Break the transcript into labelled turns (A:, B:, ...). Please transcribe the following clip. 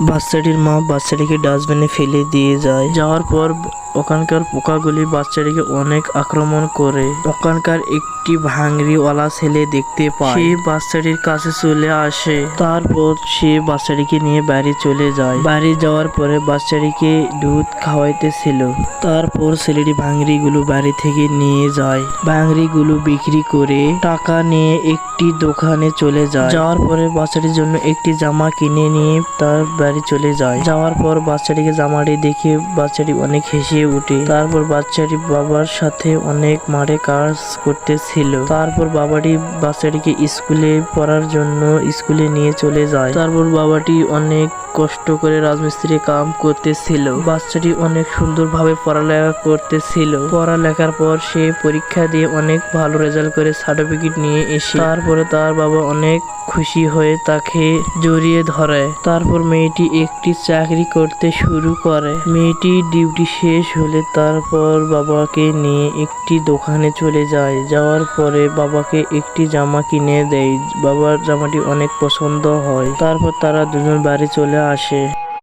A: বাচ্চাটির মা বাচ্চাটিকে ডাস্টবিনে ফেলে দিয়ে যায়। যাওয়ার পর ওখানকার পোকাগুলি বাচ্চাটিকে অনেক আক্রমণ করে। ওখানকার একটি ভাঙড়িওয়ালা ছেলে দেখতে পায়। সে বাচ্চাটির কাছে চলে আসে। তারপর সে বাচ্চাটিকে নিয়ে বাড়ি চলে যায়। বাড়ি যাওয়ার পরে বাচ্চাটিকে দুধ খাওয়াইতেছিল। তারপর ছেলেটি ভাঙড়িগুলো বাড়ি থেকে নিয়ে যায়। ভাঙড়িগুলো বিক্রি করে টাকা নিয়ে একটি দোকানে চলে যায়। যাওয়ার পরে বাচ্চাটির জন্য একটি জামা কিনে নিয়ে তার বাড়ি চলে যায়। যাওয়ার পর বাচ্চাটিকে জামাটি দেখে বাচ্চাটি অনেক হেসে উঠে। তারপর বাচ্চাটি বাবার সাথে অনেক মাঠে কাজ করতেছিল। তারপর বাবাটি বাচ্চাটিকে স্কুলে পড়ার জন্য স্কুলে নিয়ে চলে যায়। তারপর বাবাটি অনেক কষ্ট করে রাজমিস্ত্রি কাম করতেছিল। বাচ্চাটি অনেক সুন্দরভাবে পড়ালেখা করতেছিল। পড়ালেখার পর সে পরীক্ষা দিয়ে অনেক ভালো রেজাল্ট করে সার্টিফিকেট নিয়ে এসে তারপরে তার বাবা অনেক খুশি হয়ে তাকে জড়িয়ে ধরে। তারপর মেয়েটি একটি চাকরি করতে শুরু করে। মেয়েটি ডিউটি শেষ হলে তারপর বাবাকে নিয়ে একটি দোকানে চলে যায়। যাওয়ার পরে বাবাকে একটি জামা কিনে দেয়। বাবার জামাটি অনেক পছন্দ হয়। তারপর তারা দুজন বাড়ি চলে আসে।